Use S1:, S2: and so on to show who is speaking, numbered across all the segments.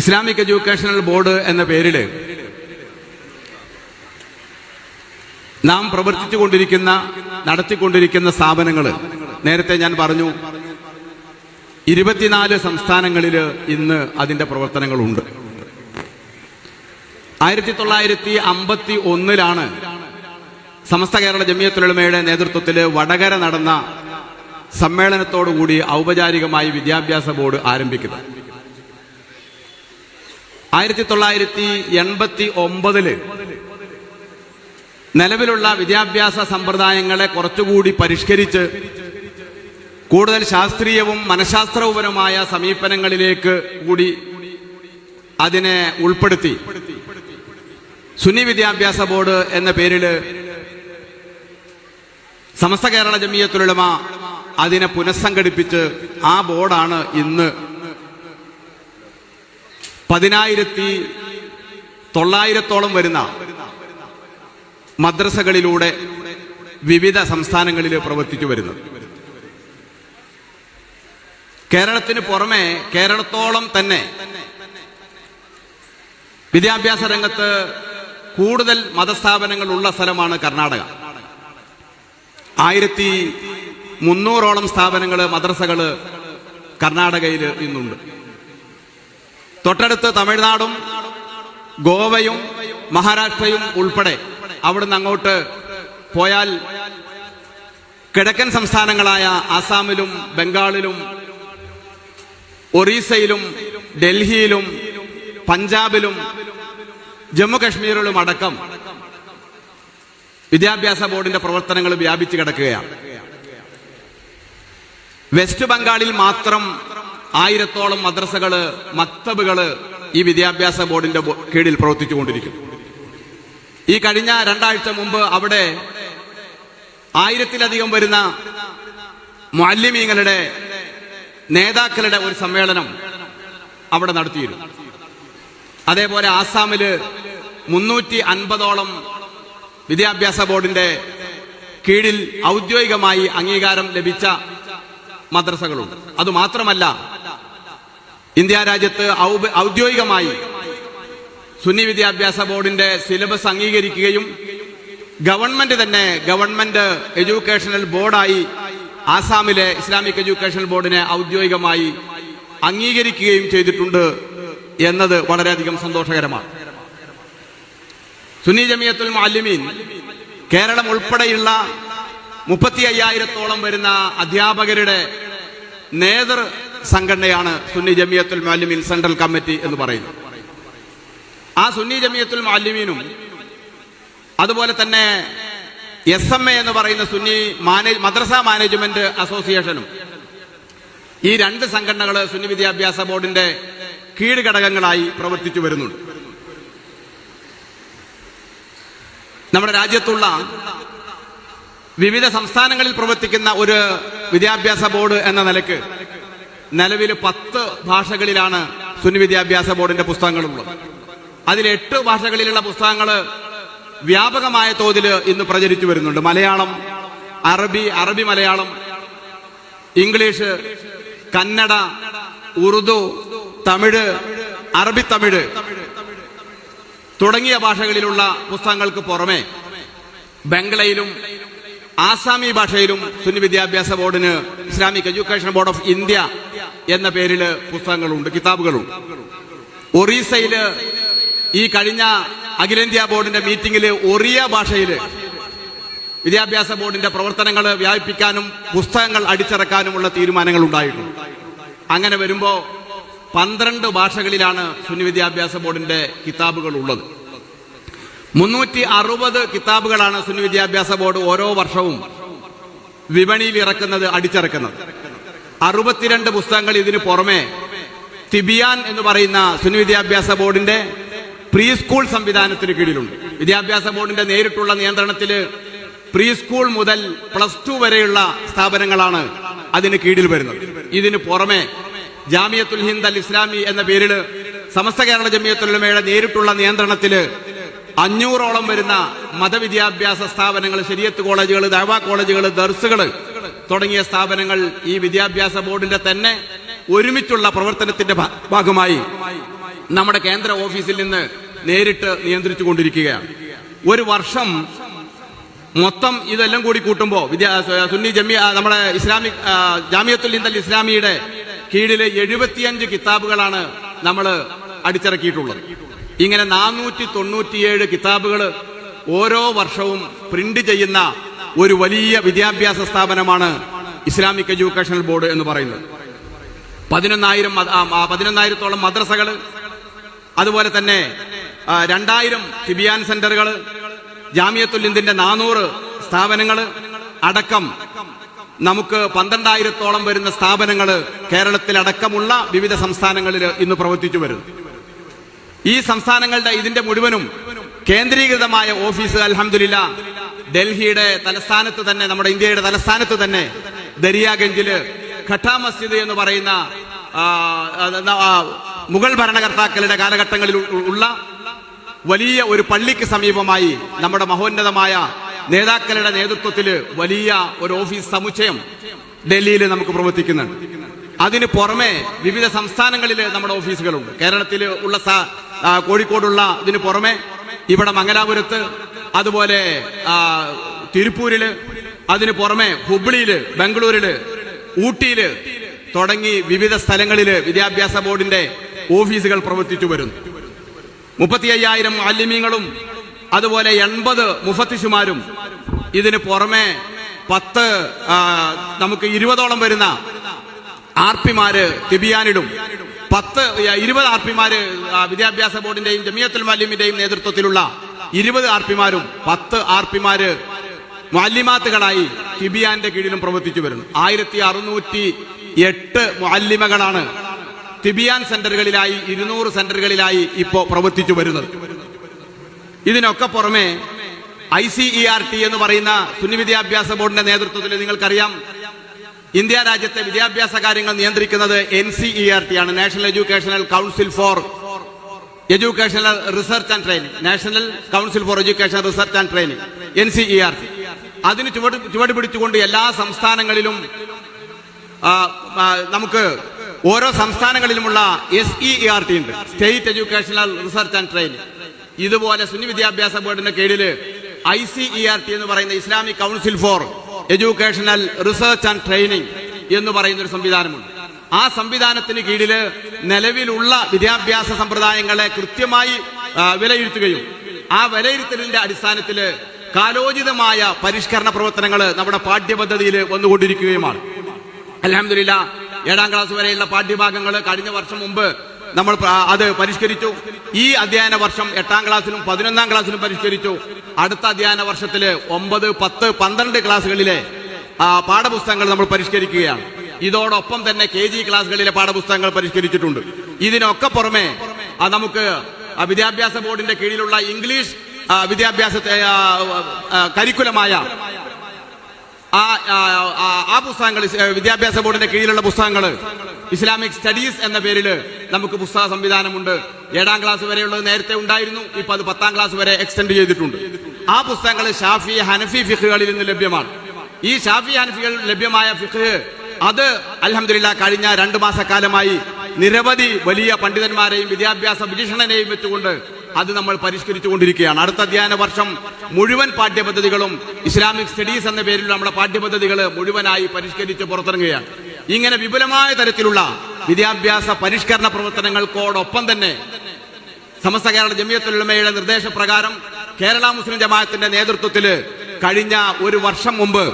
S1: Islamic educational board എന്ന പേരിൽ നാം പ്രവർത്തിച്ചുകൊണ്ടിരിക്കുന്ന നടത്തിക്കൊണ്ടിരിക്കുന്ന സ്ഥാപനങ്ങൾ നേരത്തെ ഞാൻ പറഞ്ഞു ഇരുപത്തിനാല് സംസ്ഥാനങ്ങളിൽ ഇന്ന് അതിന്റെ പ്രവർത്തനങ്ങളുണ്ട്. ആയിരത്തി തൊള്ളായിരത്തി അമ്പത്തി ഒന്നിലാണ് സമസ്ത കേരള ജമിയത്തുലമയുടെ നേതൃത്വത്തിൽ വടകര നടന്ന സമ്മേളനത്തോടുകൂടി ഔപചാരികമായി വിദ്യാഭ്യാസ ബോർഡ് ആരംഭിക്കുന്നത്. ആയിരത്തി തൊള്ളായിരത്തി എൺപത്തി ഒമ്പതിൽ നിലവിലുള്ള വിദ്യാഭ്യാസ സമ്പ്രദായങ്ങളെ കുറച്ചുകൂടി പരിഷ്കരിച്ച് കൂടുതൽ ശാസ്ത്രീയവും മനഃശാസ്ത്രപരവുമായ സമീപനങ്ങളിലേക്ക് കൂടി അതിനെ ഉൾപ്പെടുത്തി. സുന്നി വിദ്യാഭ്യാസ ബോർഡ് എന്ന പേരിൽ സമസ്ത കേരള ജമിയത്തുലമ അതിനെ പുനഃസംഘടിപ്പിച്ച് ആ ബോർഡാണ് ഇന്ന് പതിനായിരത്തി തൊള്ളായിരത്തോളം വരുന്ന മദ്രസകളിലൂടെ വിവിധ സംസ്ഥാനങ്ങളിൽ പ്രവർത്തിച്ചു വരുന്നത്. കേരളത്തിന് പുറമെ കേരളത്തോളം തന്നെ വിദ്യാഭ്യാസ രംഗത്ത് കൂടുതൽ മതസ്ഥാപനങ്ങൾ ഉള്ള സ്ഥലമാണ് കർണാടക. ആയിരത്തി മുന്നൂറോളം സ്ഥാപനങ്ങൾ മദ്രസകൾ കർണാടകയിൽ ഇന്നുണ്ട് തൊട്ടടുത്ത് തമിഴ്നാടും ഗോവയും മഹാരാഷ്ട്രയും ഉൾപ്പെടെ അവിടുന്ന് അങ്ങോട്ട് പോയാൽ കിഴക്കൻ സംസ്ഥാനങ്ങളായ ആസാമിലും ബംഗാളിലും ഒറീസയിലും ഡൽഹിയിലും പഞ്ചാബിലും ജമ്മു കശ്മീരിലും അടക്കം വിദ്യാഭ്യാസ ബോർഡിന്റെ പ്രവർത്തനങ്ങൾ വ്യാപിച്ചു കിടക്കുകയാണ്. വെസ്റ്റ് ബംഗാളിൽ മാത്രം ആയിരത്തോളം മദ്രസകൾ മക്തബുകൾ ഈ വിദ്യാഭ്യാസ ബോർഡിന്റെ കീഴിൽ പ്രവർത്തിച്ചുകൊണ്ടിരിക്കുന്നു. ഈ കഴിഞ്ഞ രണ്ടാഴ്ച മുമ്പ് അവിടെ ആയിരത്തിലധികം വരുന്ന മാലിമീങ്ങളുടെ നേതാക്കളുടെ ഒരു സമ്മേളനം അവിടെ നടത്തിയിരുന്നു. അതേപോലെ ആസാമിൽ മുന്നൂറ്റി അൻപതോളം വിദ്യാഭ്യാസ ബോർഡിന്റെ കീഴിൽ ഔദ്യോഗികമായി അംഗീകാരം ലഭിച്ച മദ്രസകളുണ്ട്. അതുമാത്രമല്ല ഇന്ത്യ രാജ്യത്ത് ഔദ്യോഗികമായി സുന്നി വിദ്യാഭ്യാസ ബോർഡിന്റെ സിലബസ് അംഗീകരിക്കുകയും ഗവൺമെന്റ് തന്നെ ഗവൺമെന്റ് എഡ്യൂക്കേഷണൽ ബോർഡായി ആസാമിലെ ഇസ്ലാമിക് എഡ്യൂക്കേഷണൽ ബോർഡിനെ ഔദ്യോഗികമായി അംഗീകരിക്കുകയും ചെയ്തിട്ടുണ്ട് എന്നത് വളരെയധികം സന്തോഷകരമാണ്. സുന്നി ജമിയത്തുൽ മാലിമീൻ കേരളം ഉൾപ്പെടെയുള്ള മുപ്പത്തി അയ്യായിരത്തോളം വരുന്ന അധ്യാപകരുടെ നേതൃ സംഘടനയാണ് സുന്നി ജമിയത്തുൽ മാലിമീൻ സെൻട്രൽ കമ്മിറ്റി എന്ന് പറയുന്നത്. ആ സുന്നി ജമിയത്തുൽ മാലിമീനും അതുപോലെ തന്നെ എസ് എം എ എന്ന് പറയുന്ന സുന്നി മാനേജ് മദ്രസ മാനേജ്മെന്റ് അസോസിയേഷനും ഈ രണ്ട് സംഘടനകൾ സുന്നി വിദ്യാഭ്യാസ ബോർഡിന്റെ കീഴ്ഘടകങ്ങളായി പ്രവർത്തിച്ചു വരുന്നുണ്ട്. നമ്മുടെ രാജ്യത്തുള്ള വിവിധ സംസ്ഥാനങ്ങളിൽ പ്രവർത്തിക്കുന്ന ഒരു വിദ്യാഭ്യാസ ബോർഡ് എന്ന നിലയ്ക്ക് നിലവിൽ പത്ത് ഭാഷകളിലാണ് സുന്നി വിദ്യാഭ്യാസ ബോർഡിന്റെ പുസ്തകങ്ങളുള്ളത്. അതിൽ എട്ട് ഭാഷകളിലുള്ള പുസ്തകങ്ങൾ വ്യാപകമായ തോതിൽ ഇന്ന് പ്രചരിച്ചു വരുന്നുണ്ട്. മലയാളം അറബി അറബി മലയാളം ഇംഗ്ലീഷ് കന്നഡ ഉറുദു തമിഴ് അറബി തമിഴ് തുടങ്ങിയ ഭാഷകളിലുള്ള പുസ്തകങ്ങൾക്ക് പുറമെ ബംഗ്ലയിലും ആസാമി ഭാഷയിലും സുന്നി വിദ്യാഭ്യാസ ബോർഡിന് Islamic education board of India എന്ന പേരിൽ പുസ്തകങ്ങളുണ്ട് കിതാബുകളുണ്ട്. ഒറീസയിൽ ഈ കഴിഞ്ഞ അഖിലേന്ത്യാ ബോർഡിന്റെ മീറ്റിംഗിൽ ഒറിയ ഭാഷയിൽ വിദ്യാഭ്യാസ ബോർഡിന്റെ പ്രവർത്തനങ്ങൾ വ്യാപിപ്പിക്കാനും പുസ്തകങ്ങൾ അടിച്ചിറക്കാനുമുള്ള തീരുമാനങ്ങൾ ഉണ്ടായിട്ടുണ്ട് അങ്ങനെ വരുമ്പോ പന്ത്രണ്ട് ഭാഷകളിലാണ് സുന്നി വിദ്യാഭ്യാസ ബോർഡിന്റെ കിതാബുകൾ ഉള്ളത് മുന്നൂറ്റി അറുപത് കിതാബുകളാണ് സുന്നി വിദ്യാഭ്യാസ ബോർഡ് ഓരോ വർഷവും വിപണിയിൽ ഇറക്കുന്നത് അടിച്ചിറക്കുന്നത്. അറുപത്തിരണ്ട് പുസ്തകങ്ങൾ ഇതിനു പുറമെ തിബിയാൻ എന്ന് പറയുന്ന സുനി വിദ്യാഭ്യാസ ബോർഡിന്റെ പ്രീ സ്കൂൾ സംവിധാനത്തിന് കീഴിലുണ്ട്. വിദ്യാഭ്യാസ ബോർഡിന്റെ നേരിട്ടുള്ള നിയന്ത്രണത്തിൽ പ്രീ സ്കൂൾ മുതൽ പ്ലസ് ടു വരെയുള്ള സ്ഥാപനങ്ങളാണ് അതിന് കീഴിൽ വരുന്നത്. ഇതിന് പുറമെ ജാമിയത്തുൽ ഹിന്ദ് അൽ ഇസ്ലാമി എന്ന പേരിൽ സമസ്ത കേരള ജമിയത്തുലമയുടെ നേരിട്ടുള്ള നിയന്ത്രണത്തിൽ അഞ്ഞൂറോളം വരുന്ന മതവിദ്യാഭ്യാസ സ്ഥാപനങ്ങൾ ശരിയത്ത് കോളേജുകൾ ദേവാ കോളേജുകൾ ദർസുകൾ തുടങ്ങിയ സ്ഥാപനങ്ങൾ ഈ വിദ്യാഭ്യാസ ബോർഡിന്റെ തന്നെ ഒരുമിച്ചുള്ള പ്രവർത്തനത്തിന്റെ ഭാഗമായി നമ്മുടെ കേന്ദ്ര ഓഫീസിൽ നിന്ന് നേരിട്ട് നിയന്ത്രിച്ചു കൊണ്ടിരിക്കുകയാണ് ഒരു വർഷം മൊത്തം ഇതെല്ലാം കൂടി കൂട്ടുമ്പോൾ സുന്നി ജമിയ നമ്മുടെ ഇസ്ലാമിക് ജാമിയത്തുൽ ഹിന്ദൽ ഇസ്ലാമിയുടെ കീഴിൽ എഴുപത്തിയഞ്ച് കിതാബുകളാണ് നമ്മൾ അടിച്ചിറക്കിയിട്ടുള്ളത്. ഇങ്ങനെ നാനൂറ്റി തൊണ്ണൂറ്റിയേഴ് കിതാബുകൾ ഓരോ വർഷവും പ്രിന്റ് ചെയ്യുന്ന ഒരു വലിയ വിദ്യാഭ്യാസ സ്ഥാപനമാണ് ഇസ്ലാമിക് എഡ്യൂക്കേഷണൽ ബോർഡ് എന്ന് പറയുന്നത്. പതിനൊന്നായിരം പതിനൊന്നായിരത്തോളം മദ്രസകൾ അതുപോലെ തന്നെ രണ്ടായിരം തിബിയാൻ സെന്ററുകൾ ജാമിയത്തുൽ ഹിന്ദിന്റെ നാനൂറ് സ്ഥാപനങ്ങൾ അടക്കം നമുക്ക് പന്ത്രണ്ടായിരത്തോളം വരുന്ന സ്ഥാപനങ്ങൾ കേരളത്തിലടക്കമുള്ള വിവിധ സംസ്ഥാനങ്ങളിൽ ഇന്ന് പ്രവർത്തിച്ചു വരുന്നു. ഈ സംസ്ഥാനങ്ങളുടെ ഇതിന്റെ മുഴുവനും കേന്ദ്രീകൃതമായ ഓഫീസ് അൽഹംദുലില്ല ഡൽഹിയുടെ തലസ്ഥാനത്ത് തന്നെ നമ്മുടെ ഇന്ത്യയുടെ തലസ്ഥാനത്ത് തന്നെ ദരിയാഗഞ്ചിൽ ഖട്ട മസ്ജിദ് എന്ന് പറയുന്ന മുഗൾ ഭരണകർത്താക്കളുടെ കാലഘട്ടങ്ങളിൽ ഉള്ള വലിയ ഒരു പള്ളിക്ക് സമീപമായി നമ്മുടെ മഹോന്നതമായ നേതാക്കളുടെ നേതൃത്വത്തിൽ വലിയ ഒരു ഓഫീസ് സമുച്ചയം ഡൽഹിയിൽ നമുക്ക് പ്രവർത്തിക്കുന്നുണ്ട്. അതിന് പുറമെ വിവിധ സംസ്ഥാനങ്ങളിൽ നമ്മുടെ ഓഫീസുകളുണ്ട്. കേരളത്തിൽ ഉള്ള കോഴിക്കോടുള്ള ഇതിന് പുറമെ ഇവിടെ മംഗലാപുരത്ത് അതുപോലെ തിരുപ്പൂരിൽ അതിന് പുറമെ ഹുബ്ലിയിൽ ബംഗളൂരിൽ ഊട്ടിയിൽ തുടങ്ങി വിവിധ സ്ഥലങ്ങളിൽ വിദ്യാഭ്യാസ ബോർഡിന്റെ ഓഫീസുകൾ പ്രവർത്തിച്ചു വരുന്നു. മുപ്പത്തി അയ്യായിരം മാലിന്യങ്ങളും അതുപോലെ എൺപത് മുഫത്തിഷുമാരും ഇതിന് പുറമെ പത്ത് നമുക്ക് ഇരുപതോളം വരുന്ന ആർപിമാര് തിബിയാനിടും പത്ത് ഇരുപത് ആർപിമാര് വിദ്യാഭ്യാസ ബോർഡിന്റെയും ജമിയത്തുൽ മാലിമിന്റെയും നേതൃത്വത്തിലുള്ള ഇരുപത് ആർപിമാരും പത്ത് ആർപിമാര് മാലിമാത്തുകളായി തിബിയാന്റെ കീഴിലും പ്രവർത്തിച്ചു വരുന്നു. ആയിരത്തി അറുന്നൂറ്റി എട്ട് മാലിമകളാണ് തിബിയാൻ സെന്ററുകളിലായി ഇരുന്നൂറ് സെന്ററുകളിലായി ഇപ്പോ പ്രവർത്തിച്ചു വരുന്നത്. ഇതിനൊക്കെ പുറമെ I C E R T എന്ന് പറയുന്ന സുന്നി വിദ്യാഭ്യാസ ബോർഡിന്റെ നേതൃത്വത്തിൽ നിങ്ങൾക്കറിയാം ഇന്ത്യ രാജ്യത്തെ വിദ്യാഭ്യാസ കാര്യങ്ങൾ നിയന്ത്രിക്കുന്നത് N C E R T ആണ് national educational council for educational research and training national council for education research and training N C E R C അതിന് ചുവട് ചുവട് പിടിച്ചുകൊണ്ട് എല്ലാ സംസ്ഥാനങ്ങളിലും നമുക്ക് ഓരോ സംസ്ഥാനങ്ങളിലുമുള്ള എസ് ഇ ആർ ടി ഉണ്ട്. State educational research and training ഇതുപോലെ സുന്നി വിദ്യാഭ്യാസ ബോർഡിന്റെ കീഴിൽ I C E R T എന്ന് പറയുന്ന Islamic council for educational research and training എന്ന് പറയുന്ന ഒരു സംവിധാനമുണ്ട്. ആ സംവിധാനത്തിന് കീഴിൽ നിലവിലുള്ള വിദ്യാഭ്യാസ സമ്പ്രദായങ്ങളെ കൃത്യമായി വിലയിരുത്തുകയും ആ വിലയിരുത്തലിന്റെ അടിസ്ഥാനത്തിൽ കാലോചിതമായ പരിഷ്കരണ പ്രവർത്തനങ്ങൾ നമ്മുടെ പാഠ്യപദ്ധതിയിൽ വന്നുകൊണ്ടിരിക്കുകയുമാണ്. അലഹമില്ല ഏഴാം ക്ലാസ് വരെയുള്ള പാഠ്യഭാഗങ്ങൾ കഴിഞ്ഞ വർഷം മുമ്പ് നമ്മൾ അത് പരിഷ്കരിച്ചു. ഈ അധ്യയന വർഷം എട്ടാം ക്ലാസ്സിലും പതിനൊന്നാം ക്ലാസ്സിലും പരിഷ്കരിച്ചു. അടുത്ത അധ്യയന വർഷത്തിൽ ഒമ്പത് പത്ത് പന്ത്രണ്ട് ക്ലാസ്സുകളിലെ പാഠപുസ്തകങ്ങൾ നമ്മൾ പരിഷ്കരിക്കുകയാണ്. ഇതോടൊപ്പം തന്നെ കെ ജി ക്ലാസ്സുകളിലെ പാഠപുസ്തകങ്ങൾ പരിഷ്കരിച്ചിട്ടുണ്ട്. ഇതിനൊക്കെ പുറമെ നമുക്ക് വിദ്യാഭ്യാസ ബോർഡിന്റെ കീഴിലുള്ള ഇംഗ്ലീഷ് ആ, കരിക്കുലമായ ആ പുസ്തകങ്ങൾ വിദ്യാഭ്യാസ ബോർഡിന്റെ കീഴിലുള്ള പുസ്തകങ്ങൾ ഇസ്ലാമിക് സ്റ്റഡീസ് എന്ന പേരിൽ നമുക്ക് പുസ്തക സംവിധാനമുണ്ട്. ഏഴാം ക്ലാസ് വരെയുള്ളത് നേരത്തെ ഉണ്ടായിരുന്നു ഇപ്പൊ അത് പത്താം ക്ലാസ് വരെ എക്സ്റ്റെൻഡ് ചെയ്തിട്ടുണ്ട്. ആ പുസ്തകങ്ങൾ ഷാഫി ഹനഫി ഫിഖുകളിൽ നിന്ന് ലഭ്യമാണ്. ഈ ഷാഫി ഹനഫികൾ ലഭ്യമായ ഫിഖ് അത് അലഹമില്ല കഴിഞ്ഞ രണ്ടു മാസക്കാലമായി നിരവധി വലിയ പണ്ഡിതന്മാരെയും വിദ്യാഭ്യാസ വിചക്ഷണനെയും വെച്ചുകൊണ്ട് അത് നമ്മൾ പരിഷ്കരിച്ചുകൊണ്ടിരിക്കുകയാണ്. അടുത്ത അധ്യയന വർഷം മുഴുവൻ പാഠ്യപദ്ധതികളും ഇസ്ലാമിക് സ്റ്റഡീസ് എന്ന പേരിൽ നമ്മുടെ പാഠ്യപദ്ധതികൾ മുഴുവനായി പരിഷ്കരിച്ച് പുറത്തിറങ്ങുകയാണ്. ഇങ്ങനെ വിപുലമായ തരത്തിലുള്ള വിദ്യാഭ്യാസ പരിഷ്കരണ പ്രവർത്തനങ്ങൾക്കോടൊപ്പം തന്നെ സമസ്ത കേരള ജമിയത്തുലമയുടെ നിർദ്ദേശപ്രകാരം കേരള മുസ്ലിം ജമാഅത്തിന്റെ നേതൃത്വത്തിൽ കഴിഞ്ഞ ഒരു വർഷം മുമ്പ്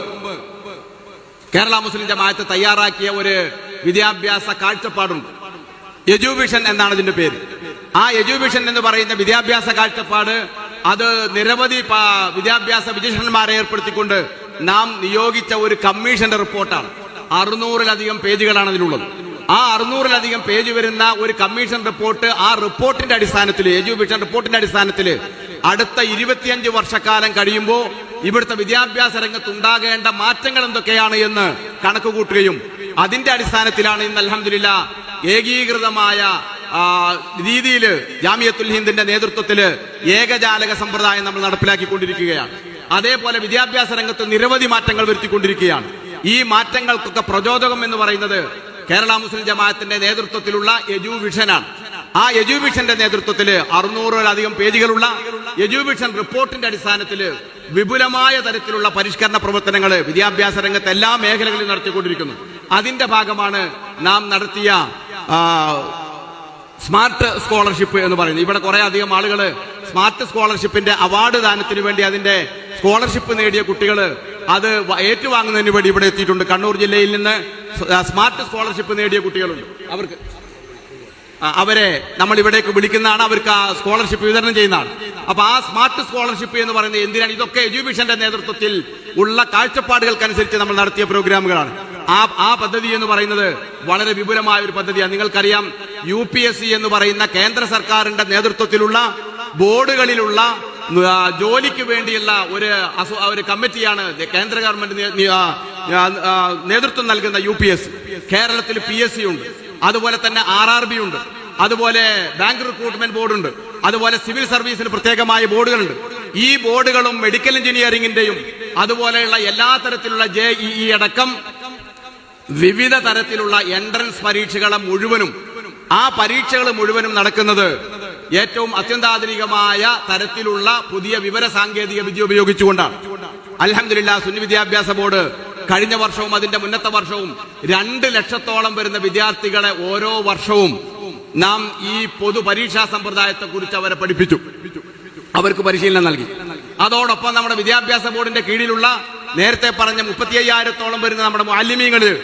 S1: കേരള മുസ്ലിം ജമാഅത്ത് തയ്യാറാക്കിയ ഒരു വിദ്യാഭ്യാസ കാഴ്ചപ്പാടുണ്ട്. യജുവിഷൻ എന്നാണ് ഇതിന്റെ പേര്. ആ എജ്യൂബിഷൻ എന്ന് പറയുന്ന വിദ്യാഭ്യാസ കാഴ്ചപ്പാട് അത് നിരവധി വിദ്യാഭ്യാസ വിചക്ഷണന്മാരെ ഏർപ്പെടുത്തിക്കൊണ്ട് നാം നിയോഗിച്ച ഒരു കമ്മീഷന്റെ റിപ്പോർട്ടാണ്. അറുന്നൂറിലധികം പേജുകളാണ് അതിലുള്ളത്. ആ അറുന്നൂറിലധികം പേജ് വരുന്ന ഒരു കമ്മീഷൻ റിപ്പോർട്ട് ആ റിപ്പോർട്ടിന്റെ അടിസ്ഥാനത്തിൽ എജ്യൂബിഷൻ റിപ്പോർട്ടിന്റെ അടിസ്ഥാനത്തിൽ അടുത്ത ഇരുപത്തിയഞ്ച് വർഷക്കാലം കഴിയുമ്പോൾ ഇവിടുത്തെ വിദ്യാഭ്യാസ രംഗത്ത് ഉണ്ടാകേണ്ട മാറ്റങ്ങൾ എന്തൊക്കെയാണ് എന്ന് കണക്കുകൂട്ടുകയും അതിന്റെ അടിസ്ഥാനത്തിലാണ് ഇന്ന് അലഹമില്ല ഏകീകൃതമായ രീതിയിൽ ജാമിയത്തുൽ ഹിന്ദിന്റെ നേതൃത്വത്തിൽ ഏകജാലക സമ്പ്രദായം നമ്മൾ നടപ്പിലാക്കിക്കൊണ്ടിരിക്കുകയാണ്. അതേപോലെ വിദ്യാഭ്യാസ രംഗത്ത് നിരവധി മാറ്റങ്ങൾ വരുത്തിക്കൊണ്ടിരിക്കുകയാണ്. ഈ മാറ്റങ്ങൾക്കൊക്കെ പ്രചോദകം എന്ന് പറയുന്നത് കേരള മുസ്ലിം ജമാഅത്തിന്റെ നേതൃത്വത്തിലുള്ള എജു വിഷനാണ് ആ യജുവിഷന്റെ നേതൃത്വത്തിൽ അറുന്നൂറിലധികം പേജുകളുള്ള യജുവിഷൻ റിപ്പോർട്ടിന്റെ അടിസ്ഥാനത്തിൽ വിപുലമായ തരത്തിലുള്ള പരിഷ്കരണ പ്രവർത്തനങ്ങൾ വിദ്യാഭ്യാസ രംഗത്ത് എല്ലാ മേഖലകളിലും നടത്തിക്കൊണ്ടിരിക്കുന്നു. അതിന്റെ ഭാഗമാണ് നാം നടത്തിയ സ്മാർട്ട് സ്കോളർഷിപ്പ് എന്ന് പറയുന്നത്. ഇവിടെ കുറെ അധികം ആളുകൾ സ്മാർട്ട് സ്കോളർഷിപ്പിന്റെ അവാർഡ് ദാനത്തിന് വേണ്ടി അതിന്റെ സ്കോളർഷിപ്പ് നേടിയ കുട്ടികൾ അത് ഏറ്റുവാങ്ങുന്നതിന് വേണ്ടി ഇവിടെ എത്തിയിട്ടുണ്ട്. കണ്ണൂർ ജില്ലയിൽ നിന്ന് സ്മാർട്ട് സ്കോളർഷിപ്പ് നേടിയ കുട്ടികളുണ്ട്. അവർക്ക് അവരെ നമ്മൾ ഇവിടേക്ക് വിളിക്കുന്നതാണ് അവർക്ക് ആ സ്കോളർഷിപ്പ് വിതരണം ചെയ്യുന്നതാണ്. അപ്പൊ ആ സ്മാർട്ട് സ്കോളർഷിപ്പ് എന്ന് പറയുന്നത് എന്തിനാണ്? ഇതൊക്കെ എഡ്യൂക്കേഷന്റെ നേതൃത്വത്തിൽ ഉള്ള കാഴ്ചപ്പാടുകൾക്കനുസരിച്ച് നമ്മൾ നടത്തിയ പ്രോഗ്രാമുകളാണ്. ആ ആ പദ്ധതി എന്ന് പറയുന്നത് വളരെ വിപുലമായ ഒരു പദ്ധതിയാണ്. നിങ്ങൾക്കറിയാം യു പി എസ് സി എന്ന് പറയുന്ന കേന്ദ്ര സർക്കാരിന്റെ നേതൃത്വത്തിലുള്ള ബോർഡുകളിലുള്ള ജോലിക്ക് വേണ്ടിയുള്ള ഒരു ഒരു കമ്മിറ്റിയാണ് കേന്ദ്ര ഗവൺമെന്റ് നേതൃത്വം നൽകുന്ന യു പി എസ് കേരളത്തിൽ പി എസ് സി ഉണ്ട്. അതുപോലെ തന്നെ ആർ ആർ ബി ഉണ്ട്. അതുപോലെ ബാങ്ക് റിക്രൂട്ട്മെന്റ് ബോർഡ് ഉണ്ട് അതുപോലെ സിവിൽ സർവീസിന് പ്രത്യേകമായ ബോർഡുകളുണ്ട്. ഈ ബോർഡുകളും മെഡിക്കൽ എഞ്ചിനീയറിംഗിന്റെയും അതുപോലെയുള്ള എല്ലാ തരത്തിലുള്ള ജെ ഇ അടക്കം വിവിധ തരത്തിലുള്ള എൻട്രൻസ് പരീക്ഷകളെ മുഴുവനും ആ പരീക്ഷകൾ മുഴുവനും നടക്കുന്നത് ഏറ്റവും അത്യന്താധുനികമായ തരത്തിലുള്ള പുതിയ വിവര സാങ്കേതിക വിദ്യ ഉപയോഗിച്ചുകൊണ്ടാണ്. അലഹമില്ല സുന്നി വിദ്യാഭ്യാസ ബോർഡ് കഴിഞ്ഞ വർഷവും അതിന്റെ മുന്നത്തെ വർഷവും രണ്ട് ലക്ഷത്തോളം വരുന്ന വിദ്യാർത്ഥികളെ ഓരോ വർഷവും നാം ഈ പൊതു പരീക്ഷാ സമ്പ്രദായത്തെ കുറിച്ച് അവരെ പഠിപ്പിച്ചു. അവർക്ക് പരിശീലനം നൽകി. അതോടൊപ്പം നമ്മുടെ വിദ്യാഭ്യാസ ബോർഡിന്റെ കീഴിലുള്ള നേരത്തെ പറഞ്ഞ മുപ്പത്തി അയ്യായിരത്തോളം വരുന്ന നമ്മുടെ മാലിന്യങ്ങളിൽ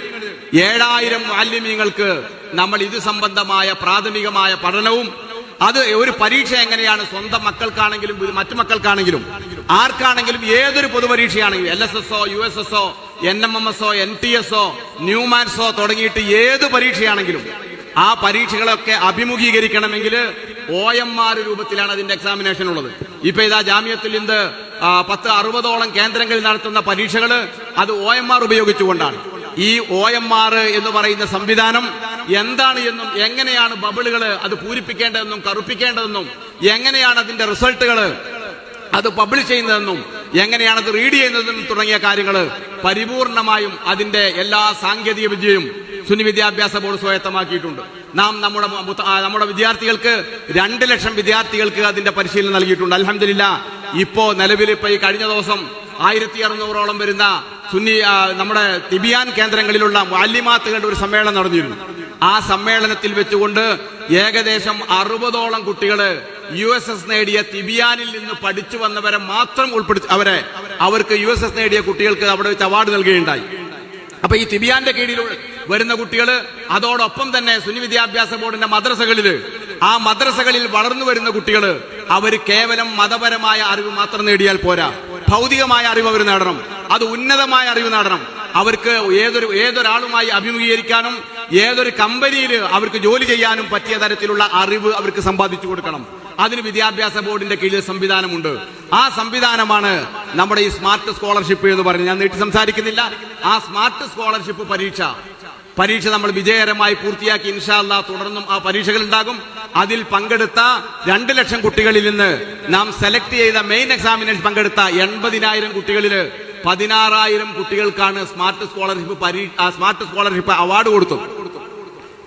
S1: ഏഴായിരം മാലിന്യങ്ങൾക്ക് നമ്മൾ ഇത് സംബന്ധമായ പ്രാഥമികമായ പഠനവും അത് ഒരു പരീക്ഷ എങ്ങനെയാണ് സ്വന്തം മക്കൾക്കാണെങ്കിലും മറ്റു മക്കൾക്കാണെങ്കിലും ആർക്കാണെങ്കിലും ഏതൊരു പൊതുപരീക്ഷയാണെങ്കിലും L S S U S S N M M S N T S ന്യൂമാൻസോ തുടങ്ങിയിട്ട് ഏത് പരീക്ഷയാണെങ്കിലും ആ പരീക്ഷകളൊക്കെ അഭിമുഖീകരിക്കണമെങ്കിൽ ഒ എം ആർ രൂപത്തിലാണ് അതിന്റെ എക്സാമിനേഷൻ ഉള്ളത്. ഇപ്പൊ ഇതാ ജാമ്യത്തിൽ ഇന്ന് പത്ത് അറുപതോളം കേന്ദ്രങ്ങളിൽ നടത്തുന്ന പരീക്ഷകൾ അത് ഒ എം ആർ ഉപയോഗിച്ചുകൊണ്ടാണ്. ഈ ഒ എം ആർ എന്ന് പറയുന്ന സംവിധാനം എന്താണ് എന്നും എങ്ങനെയാണ് ബബിളുകൾ അത് പൂരിപ്പിക്കേണ്ടതെന്നും കറുപ്പിക്കേണ്ടതെന്നും എങ്ങനെയാണ് അതിന്റെ റിസൾട്ടുകൾ അത് പബ്ലിഷ് ചെയ്യുന്നതെന്നും എങ്ങനെയാണ് അത് റീഡ് ചെയ്യുന്നതെന്നും തുടങ്ങിയ കാര്യങ്ങൾ പരിപൂർണമായും അതിന്റെ എല്ലാ സാങ്കേതിക വിദ്യയും സുന്നി വിദ്യാഭ്യാസ ബോർഡ് സ്വായത്തമാക്കിയിട്ടുണ്ട്. നാം നമ്മുടെ നമ്മുടെ വിദ്യാർത്ഥികൾക്ക് രണ്ട് ലക്ഷം വിദ്യാർത്ഥികൾക്ക് അതിന്റെ പരിശീലനം നൽകിയിട്ടുണ്ട്. അലഹമില്ല ഇപ്പോ നിലവിൽ ഇപ്പൊ ഈ കഴിഞ്ഞ ദിവസം ആയിരത്തി അറുന്നൂറോളം വരുന്ന സുന്നി നമ്മുടെ തിബിയാൻ കേന്ദ്രങ്ങളിലുള്ള മാലിമാത്തുകളുടെ ഒരു സമ്മേളനം നടന്നിരുന്നു. ആ സമ്മേളനത്തിൽ വെച്ചുകൊണ്ട് ഏകദേശം അറുപതോളം കുട്ടികൾ യു എസ് എസ് നേടിയ തിബിയാനിൽ നിന്ന് പഠിച്ചു വന്നവരെ മാത്രം ഉൾപ്പെടുത്തി അവരെ അവർക്ക് യു എസ് എസ് നേടിയ കുട്ടികൾക്ക് അവിടെ വെച്ച് അവാർഡ് നൽകുകയുണ്ടായി. അപ്പൊ ഈ തിബിയാന്റെ കീഴിൽ വരുന്ന കുട്ടികൾ അതോടൊപ്പം തന്നെ സുനി വിദ്യാഭ്യാസ ബോർഡിന്റെ മദ്രസകളിൽ ആ മദ്രസകളിൽ വളർന്നു വരുന്ന കുട്ടികൾ അവർ കേവലം മതപരമായ അറിവ് മാത്രം നേടിയാൽ പോരാ. ഭൗതികമായ അറിവ് അവർ നേടണം. അത് ഉന്നതമായ അറിവ് നേടണം. അവർക്ക് ഏതൊരു ഏതൊരാളുമായി അഭിമുഖീകരിക്കാനും ഏതൊരു കമ്പനിയിൽ അവർക്ക് ജോലി ചെയ്യാനും പറ്റിയ തരത്തിലുള്ള അറിവ് അവർക്ക് സമ്പാദിച്ചു കൊടുക്കണം. അതിന് വിദ്യാഭ്യാസ ബോർഡിന്റെ കീഴിൽ സംവിധാനമുണ്ട്. ആ സംവിധാനമാണ് നമ്മുടെ ഈ സ്മാർട്ട് സ്കോളർഷിപ്പ് എന്ന് പറഞ്ഞ് ഞാൻ നീട്ടി സംസാരിക്കുന്നില്ല. ആ സ്മാർട്ട് സ്കോളർഷിപ്പ് പരീക്ഷ. പരീക്ഷ നമ്മൾ വിജയകരമായി പൂർത്തിയാക്കി ഇൻഷാല്ല തുടർന്നും ആ പരീക്ഷകൾ ഉണ്ടാകും അതിൽ പങ്കെടുത്ത രണ്ട് ലക്ഷം കുട്ടികളിൽ നിന്ന് നാം സെലക്ട് ചെയ്ത മെയിൻ എക്സാമിനേഷൻ പങ്കെടുത്ത എൺപതിനായിരം കുട്ടികളിൽ പതിനാറായിരം കുട്ടികൾക്കാണ് smart scholarship smart scholarship award കൊടുത്തു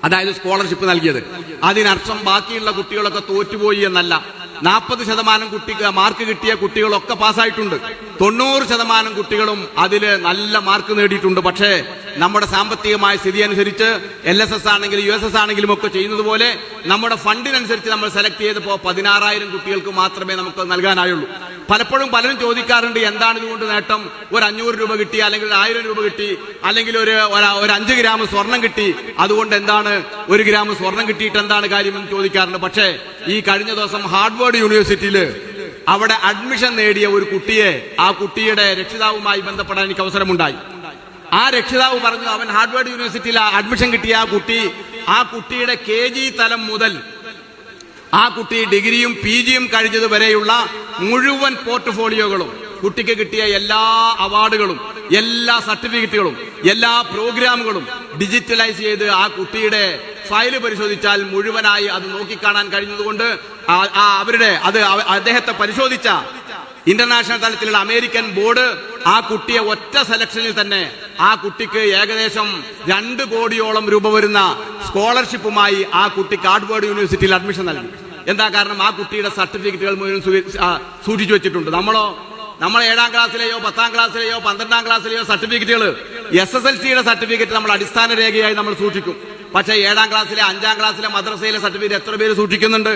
S1: അതായത് സ്കോളർഷിപ്പ് നൽകിയത്. അതിനർത്ഥം ബാക്കിയുള്ള കുട്ടികളൊക്കെ തോറ്റുപോയി എന്നല്ല. നാൽപ്പത് ശതമാനം കുട്ടി മാർക്ക് കിട്ടിയ കുട്ടികളൊക്കെ പാസ്സായിട്ടുണ്ട്. തൊണ്ണൂറ് ശതമാനം കുട്ടികളും അതിൽ നല്ല മാർക്ക് നേടിയിട്ടുണ്ട്. പക്ഷേ നമ്മുടെ സാമ്പത്തികമായ സ്ഥിതി അനുസരിച്ച് എൽ എസ് എസ് ആണെങ്കിലും യു എസ് എസ് ആണെങ്കിലും ഒക്കെ ചെയ്യുന്നത് പോലെ നമ്മുടെ ഫണ്ടിനനുസരിച്ച് നമ്മൾ സെലക്ട് ചെയ്തപ്പോൾ പതിനാറായിരം കുട്ടികൾക്ക് മാത്രമേ നമുക്ക് നൽകാനായുള്ളൂ. പലപ്പോഴും പലരും ചോദിക്കാറുണ്ട് എന്താണ് ഇതുകൊണ്ട് നേട്ടം? ഒരു അഞ്ഞൂറ് രൂപ കിട്ടി അല്ലെങ്കിൽ ആയിരം രൂപ കിട്ടി അല്ലെങ്കിൽ ഒരു- ഒരു അഞ്ച് ഗ്രാം സ്വർണം കിട്ടി അതുകൊണ്ട് എന്താണ് ഒരു ഗ്രാം സ്വർണം കിട്ടിയിട്ട് എന്താണ് കാര്യമെന്ന് ചോദിക്കാറുണ്ട്. പക്ഷേ ഈ കഴിഞ്ഞ ദിവസം ഹാർഡ്വേർഡ് യൂണിവേഴ്സിറ്റിയിൽ അവിടെ അഡ്മിഷൻ നേടിയ ഒരു കുട്ടിയെ ആ കുട്ടിയുടെ രക്ഷിതാവുമായി ബന്ധപ്പെടാൻ എനിക്ക് അവസരമുണ്ടായി. ആ രക്ഷിതാവ് പറഞ്ഞു അവൻ ഹാർഡ്വേർഡ് യൂണിവേഴ്സിറ്റിയിൽ അഡ്മിഷൻ കിട്ടിയ ആ കുട്ടി ആ കുട്ടിയുടെ കെ ജി തലം മുതൽ ആ കുട്ടി ഡിഗ്രിയും പി ജിയും കഴിഞ്ഞത് വരെയുള്ള മുഴുവൻ പോർട്ട്ഫോളിയോകളും കുട്ടിക്ക് കിട്ടിയ എല്ലാ അവാർഡുകളും എല്ലാ സർട്ടിഫിക്കറ്റുകളും എല്ലാ പ്രോഗ്രാമുകളും ഡിജിറ്റലൈസ് ചെയ്ത് ആ കുട്ടിയുടെ ഫയൽ പരിശോധിച്ചാൽ മുഴുവനായി അത് നോക്കിക്കാണാൻ കഴിഞ്ഞതുകൊണ്ട് അവരുടെ അത് അദ്ദേഹത്തെ പരിശോധിച്ച ഇന്റർനാഷണൽ തലത്തിലുള്ള അമേരിക്കൻ ബോർഡ് ആ കുട്ടിയെ ഒറ്റ സെലക്ഷനിൽ തന്നെ ആ കുട്ടിക്ക് ഏകദേശം രണ്ട് കോടിയോളം രൂപ വരുന്ന സ്കോളർഷിപ്പുമായി ആ കുട്ടി കാർഡ്ബോർഡ് യൂണിവേഴ്സിറ്റിയിൽ അഡ്മിഷൻ നൽകി. എന്താ കാരണം ആ കുട്ടിയുടെ സർട്ടിഫിക്കറ്റുകൾ മുഴുവൻ സൂക്ഷിച്ചു വെച്ചിട്ടുണ്ട്. നമ്മളോ നമ്മൾ ഏഴാം ക്ലാസ്സിലെയോ പത്താം ക്ലാസ്സിലെയോ പന്ത്രണ്ടാം ക്ലാസ്സിലെയോ സർട്ടിഫിക്കറ്റുകൾ എസ് എസ് എൽ സിയുടെ സർട്ടിഫിക്കറ്റ് നമ്മൾ അടിസ്ഥാന രേഖയായി നമ്മൾ സൂക്ഷിക്കും. പക്ഷേ ഏഴാം ക്ലാസ്സിലെ അഞ്ചാം ക്ലാസ്സിലെ മദ്രസയിലെ സർട്ടിഫിക്കറ്റ് എത്ര പേര് സൂക്ഷിക്കുന്നുണ്ട്?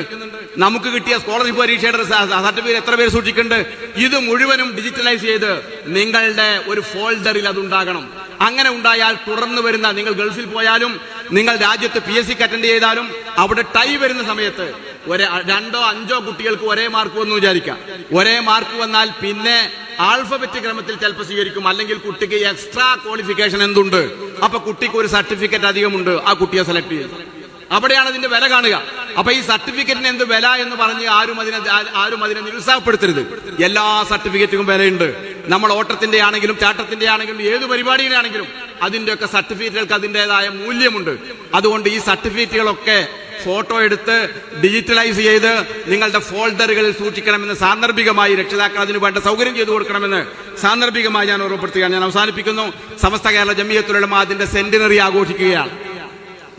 S1: നമുക്ക് കിട്ടിയ സ്കോളർഷിപ്പ് പരീക്ഷയുടെ സർട്ടിഫിക്കറ്റ് എത്ര പേര് സൂക്ഷിക്കുന്നുണ്ട്? ഇത് മുഴുവനും ഡിജിറ്റലൈസ് ചെയ്ത് നിങ്ങളുടെ ഒരു ഫോൾഡറിൽ അത് ഉണ്ടാകണം. അങ്ങനെ ഉണ്ടായാൽ തുടർന്ന് വരുന്ന നിങ്ങൾ ഗൾഫിൽ പോയാലും നിങ്ങൾ രാജ്യത്ത് പി എസ് സിക്ക് അറ്റൻഡ് ചെയ്താലും അവിടെ ടൈ വരുന്ന സമയത്ത് ഒരേ രണ്ടോ അഞ്ചോ കുട്ടികൾക്ക് ഒരേ മാർക്ക് വന്നു വിചാരിക്കാം. ഒരേ മാർക്ക് വന്നാൽ പിന്നെ ആൽഫബറ്റ് ക്രമത്തിൽ ചിലപ്പോൾ സ്വീകരിക്കും. അല്ലെങ്കിൽ കുട്ടിക്ക് എക്സ്ട്രാ ക്വാളിഫിക്കേഷൻ എന്തുണ്ട്? അപ്പൊ കുട്ടിക്ക് ഒരു സർട്ടിഫിക്കറ്റ് അധികമുണ്ട്. ആ കുട്ടിയെ സെലക്ട് ചെയ്യും. അവിടെയാണ് അതിന്റെ വില കാണുക. അപ്പൊ ഈ സർട്ടിഫിക്കറ്റിന് എന്ത് വില എന്ന് പറഞ്ഞ് ആരും അതിനെ ആരും അതിനെ നിരുത്സാഹപ്പെടുത്തരുത്. എല്ലാ സർട്ടിഫിക്കറ്റും വിലയുണ്ട്. നമ്മൾ ഓട്ടത്തിന്റെ ആണെങ്കിലും ചാട്ടത്തിന്റെ ആണെങ്കിലും ഏത് പരിപാടിയുടെ ആണെങ്കിലും അതിന്റെ ഒക്കെ സർട്ടിഫിക്കറ്റുകൾക്ക് അതിന്റെതായ മൂല്യമുണ്ട്. അതുകൊണ്ട് ഈ സർട്ടിഫിക്കറ്റുകളൊക്കെ ഫോട്ടോ എടുത്ത് ഡിജിറ്റലൈസ് ചെയ്ത് നിങ്ങളുടെ ഫോൾഡറുകളിൽ സൂക്ഷിക്കണമെന്ന് സാന്ദർഭികമായി രക്ഷിതാക്കൾ അതിന് വേണ്ട സൗകര്യം ചെയ്തു കൊടുക്കണമെന്ന് സാന്ദർഭികമായി ഞാൻ ഓർമ്മപ്പെടുത്തുകയാണ്. ഞാൻ അവസാനിപ്പിക്കുന്നു. സമസ്ത കേരള ജമിയത്തുലമ അതിന്റെ സെന്റിനറി ആഘോഷിക്കുകയാണ്.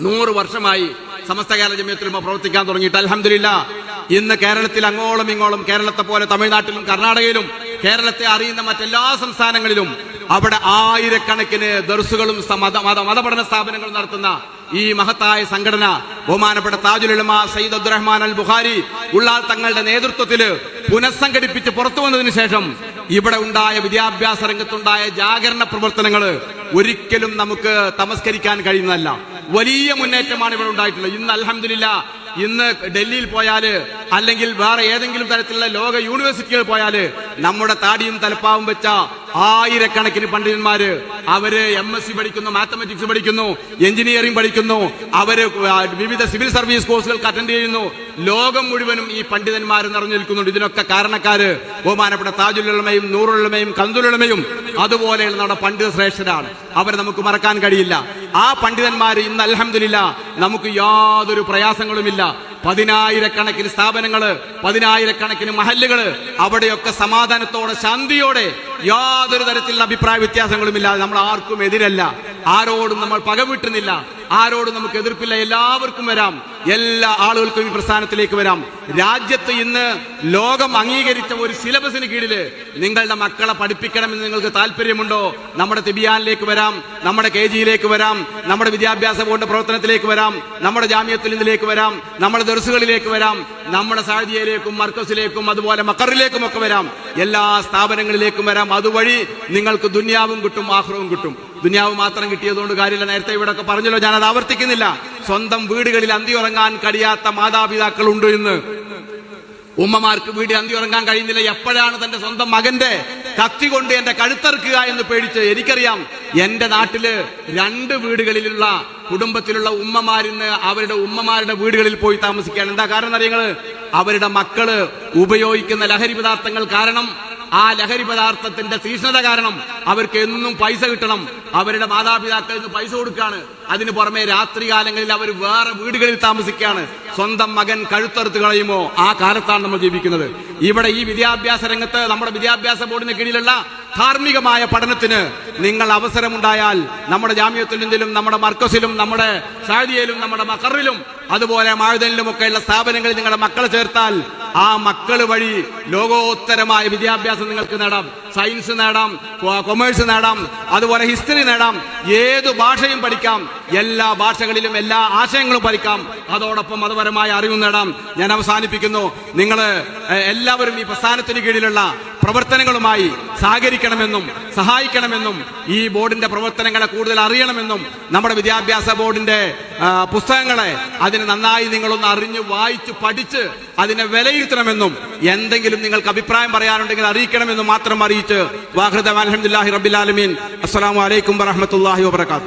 S1: നൂറ് വർഷമായി സമസ്ത കേരള ജമിയത്തുലമ പ്രവർത്തിക്കാൻ തുടങ്ങിയിട്ട്. അലഹമില്ല ഇന്ന് കേരളത്തിൽ അങ്ങോളം ഇങ്ങോളം കേരളത്തെ പോലെ തമിഴ്നാട്ടിലും കർണാടകയിലും കേരളത്തെ അറിയുന്ന മറ്റെല്ലാ സംസ്ഥാനങ്ങളിലും അവിടെ ആയിരക്കണക്കിന് ദർസുകളും മത മത മതപഠന സ്ഥാപനങ്ങളും നടത്തുന്ന ഈ മഹത്തായ സംഘടന ബഹുമാനപ്പെട്ട താജുലുലമ സയ്യിദ് അബ്ദുറഹ്മാൻ അൽ ബുഖാരി ഉള്ളാൽ തങ്ങളുടെ നേതൃത്വത്തിൽ പുനഃസംഘടിപ്പിച്ച് പുറത്തു വന്നതിന് ശേഷം ഇവിടെ ഉണ്ടായ വിദ്യാഭ്യാസ രംഗത്തുണ്ടായ ജാഗരണ പ്രവർത്തനങ്ങൾ ഒരിക്കലും നമുക്ക് തമസ്കരിക്കാൻ കഴിയുന്നതല്ല. വലിയ മുന്നേറ്റമാണ് ഇവിടെ ഉണ്ടായിട്ടുള്ളത്. ഇന്ന് അൽഹംദുലില്ലാ ഇന്ന് ഡൽഹിയിൽ പോയാൽ അല്ലെങ്കിൽ വേറെ ഏതെങ്കിലും തരത്തിലുള്ള ലോക യൂണിവേഴ്സിറ്റികൾ പോയാൽ നമ്മുടെ താടിയും തലപ്പാവും വെച്ച ആയിരക്കണക്കിന് പണ്ഡിതന്മാര് അവർ എം എസ് സി പഠിക്കുന്നു മാത്തമെറ്റിക്സ് പഠിക്കുന്നു എഞ്ചിനീയറിംഗ് പഠിക്കുന്നു. അവർ വിവിധ സിവിൽ സർവീസ് കോഴ്സുകൾക്ക് അറ്റൻഡ് ചെയ്യുന്നു. ലോകം മുഴുവനും ഈ പണ്ഡിതന്മാർ നിറഞ്ഞു നിൽക്കുന്നുണ്ട്. ഇതിനൊക്കെ കാരണക്കാര് ബഹുമാനപ്പെട്ട താജുലുള്ളമയും നൂറുള്ളമയും കന്തുലുള്ളമയും അതുപോലെയുള്ള നമ്മുടെ പണ്ഡിത ശ്രേഷ്ഠരാണ്. അവരെ നമുക്ക് മറക്കാൻ കഴിയില്ല. ആ പണ്ഡിതന്മാർ ഇന്ന് അലഹമില്ല നമുക്ക് യാതൊരു പ്രയാസങ്ങളുമില്ല. പതിനായിരക്കണക്കിന് സ്ഥാപനങ്ങൾ പതിനായിരക്കണക്കിന് മഹല്ലുകൾ അവിടെയൊക്കെ സമാധാനത്തോടെ ശാന്തിയോടെ യാതൊരു തരത്തിലുള്ള അഭിപ്രായ വ്യത്യാസങ്ങളുമില്ലാതെ നമ്മൾ ആർക്കും എതിരല്ല. ആരോടും നമ്മൾ പകവിട്ടുന്നില്ല ആരോടും നമുക്ക് എതിർപ്പില്ല. എല്ലാവർക്കും വരാം. എല്ലാ ആളുകൾക്കും ഈ പ്രസ്ഥാനത്തിലേക്ക് വരാം. രാജ്യത്ത് ഇന്ന് ലോകം അംഗീകരിച്ച ഒരു സിലബസിന് കീഴിൽ നിങ്ങളുടെ മക്കളെ പഠിപ്പിക്കണമെന്ന് നിങ്ങൾക്ക് താല്പര്യമുണ്ടോ? നമ്മുടെ തിബിയാനിലേക്ക് വരാം. നമ്മുടെ കെ ജിയിലേക്ക് വരാം. നമ്മുടെ വിദ്യാഭ്യാസ ബോർഡ് പ്രവർത്തനത്തിലേക്ക് വരാം. നമ്മുടെ ജാമ്യത്തിൽ ഇതിലേക്ക് വരാം. നമ്മുടെ ദർസുകളിലേക്ക് വരാം. നമ്മുടെ സാഹചര്യയിലേക്കും മർക്കസിലേക്കും അതുപോലെ മക്കറിലേക്കും ഒക്കെ വരാം. എല്ലാ സ്ഥാപനങ്ങളിലേക്കും വരാം. അതുവഴി നിങ്ങൾക്ക് ദുന്യാവും കിട്ടും ആഹ്റവും കിട്ടും. ദുന്യാവ് മാത്രം കിട്ടിയതുകൊണ്ട് കാര്യമില്ല. നേരത്തെ ഇവിടെ ഒക്കെ പറഞ്ഞല്ലോ ഞാൻ അത് ആവർത്തിക്കുന്നില്ല. സ്വന്തം വീടുകളിൽ അന്തിയുറങ്ങാൻ കഴിയാത്ത മാതാപിതാക്കൾ ഉണ്ട് ഇന്ന്. ഉമ്മമാർക്ക് വീട് അന്തി ഉറങ്ങാൻ കഴിയുന്നില്ല. എപ്പോഴാണ് തന്റെ സ്വന്തം മകന്റെ കത്തി കൊണ്ട് എന്റെ കഴുത്തറുക്കുക എന്ന് പേടിച്ച്? എനിക്കറിയാം എന്റെ നാട്ടിൽ രണ്ട് വീടുകളിലുള്ള കുടുംബത്തിലുള്ള ഉമ്മമാരിന്ന് അവരുടെ ഉമ്മമാരുടെ വീടുകളിൽ പോയി താമസിക്കുകയാണ്. എന്താ കാരണം അറിയങ്ങൾ അവരുടെ മക്കൾ ഉപയോഗിക്കുന്ന ലഹരി പദാർത്ഥങ്ങൾ കാരണം ആ ലഹരി പദാർത്ഥത്തിന്റെ തീഷ്ണത കാരണം അവർക്ക് എന്നും പൈസ കിട്ടണം. അവരുടെ മാതാപിതാക്കൾക്ക് പൈസ കൊടുക്കുകയാണ്. അതിനു പുറമെ രാത്രികാലങ്ങളിൽ അവർ വേറെ വീടുകളിൽ താമസിക്കുകയാണ്. സ്വന്തം മകൻ കഴുത്തറുത്ത് കളയുമോ? ആ കാലത്താണ് നമ്മൾ ജീവിക്കുന്നത്. ഇവിടെ ഈ വിദ്യാഭ്യാസ രംഗത്ത് നമ്മുടെ വിദ്യാഭ്യാസ ബോർഡിന് കീഴിലുള്ള ധാർമ്മികമായ പഠനത്തിന് നിങ്ങൾ അവസരമുണ്ടായാൽ നമ്മുടെ ജാമ്യത്തിലും നമ്മുടെ മർക്കസിലും നമ്മുടെ ഷാദിയയിലും നമ്മുടെ മക്കറിലും അതുപോലെ മാഴുതലിലും ഒക്കെയുള്ള സ്ഥാപനങ്ങളിൽ നിങ്ങളുടെ മക്കളെ ചേർത്താൽ ആ മക്കൾ വഴി ലോകോത്തരമായ വിദ്യാഭ്യാസം നിങ്ങൾക്ക് നേടാം. സയൻസ് നേടാം കൊമേഴ്സ് നേടാം അതുപോലെ ഹിസ്റ്ററി നേടാം. ഏത് ഭാഷയും പഠിക്കാം. എല്ലാ ഭാഷകളിലും എല്ലാ ആശയങ്ങളും പഠിക്കാം. അതോടൊപ്പം മതപരമായ അറിവും നേടാം. ഞാൻ അവസാനിപ്പിക്കുന്നു. നിങ്ങൾ എല്ലാവരും ഈ പ്രസ്ഥാനത്തിന് കീഴിലുള്ള പ്രവർത്തനങ്ങളുമായി സഹകരിക്കണമെന്നും സഹായിക്കണമെന്നും ഈ ബോർഡിന്റെ പ്രവർത്തനങ്ങളെ കൂടുതൽ അറിയണമെന്നും നമ്മുടെ വിദ്യാഭ്യാസ ബോർഡിന്റെ പുസ്തകങ്ങളെ അതിന് നന്നായി നിങ്ങളൊന്ന് അറിഞ്ഞ് വായിച്ച് പഠിച്ച് അതിനെ വിലയിരുത്തണമെന്നും എന്തെങ്കിലും നിങ്ങൾക്ക് അഭിപ്രായം പറയാനുണ്ടെങ്കിൽ അറിയിക്കണമെന്നും മാത്രം അറിയിച്ച് വാഹൃദ അലഹമുല്ലാഹി റബിലാലമീൻ അസ്സാം വലൈക്കും വറഹമത്തല്ലാഹി വബർക്കാത്തു